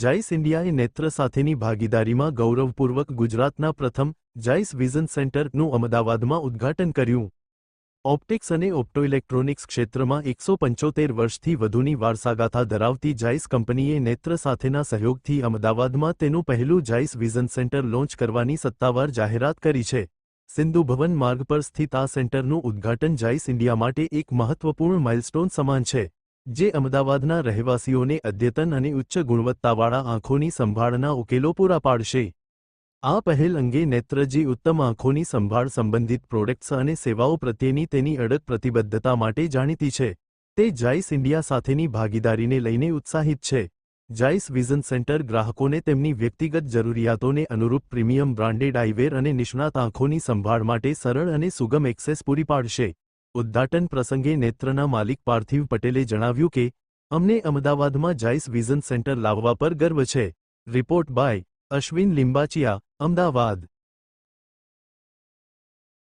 જાઇસ ઇન્ડિયાએ નેત્ર સાથેની ભાગીદારીમાં ગૌરવપૂર્વક ગુજરાતના પ્રથમ જાઇસ વિઝન સેન્ટરનું અમદાવાદમાં ઉદ્ઘાટન કર્યું. ઓપ્ટિક્સ અને ઓપ્ટોઇલેક્ટ્રોનિક્સ ક્ષેત્રમાં એકસો પંચોતેર વર્ષથી વધુની વારસાગાથા ધરાવતી જાઇસ કંપનીએ નેત્ર સાથેના સહયોગથી અમદાવાદમાં તેનું પહેલું જાઇસ વિઝન સેન્ટર લોન્ચ કરવાની સત્તાવાર જાહેરાત કરી છે. સિંધુ ભવન માર્ગ પર સ્થિત આ સેન્ટરનું ઉદ્ઘાટન જાઇસ ઇન્ડિયા માટે એક મહત્વપૂર્ણ માઇલસ્ટોન સમાન છે. જે અમદાવાદના રહેવાસીઓને અદ્યતન અને ઉચ્ચ ગુણવત્તાવાળા આંખોની સંભાળના ઉકેલો પૂરા પાડશે. આ પહેલ અંગે નેત્રજી ઉત્તમ આંખોની સંભાળ સંબંધિત પ્રોડક્ટ્સ અને સેવાઓ પ્રત્યેની તેની અડગ પ્રતિબદ્ધતા માટે જાણીતી છે. તે જાઇસ ઇન્ડિયા સાથેની ભાગીદારીને લઈને ઉત્સાહિત છે. જાઇસ વિઝન સેન્ટર ગ્રાહકોને તેમની વ્યક્તિગત જરૂરિયાતોને અનુરૂપ પ્રીમિયમ બ્રાન્ડેડ આઈવેર અને નિષ્ણાત આંખોની સંભાળ માટે સરળ અને સુગમ એક્સેસ પૂરી પાડશે. ઉદ્ઘાટન પ્રસંગે નેત્રના માલિક પાર્થિવ પટેલે જણાવ્યું કે, અમને અમદાવાદમાં જાઇસ વિઝન સેન્ટર લાવવા પર ગર્વ છે. Report by Ashwin Limbachiya, Ahmedabad.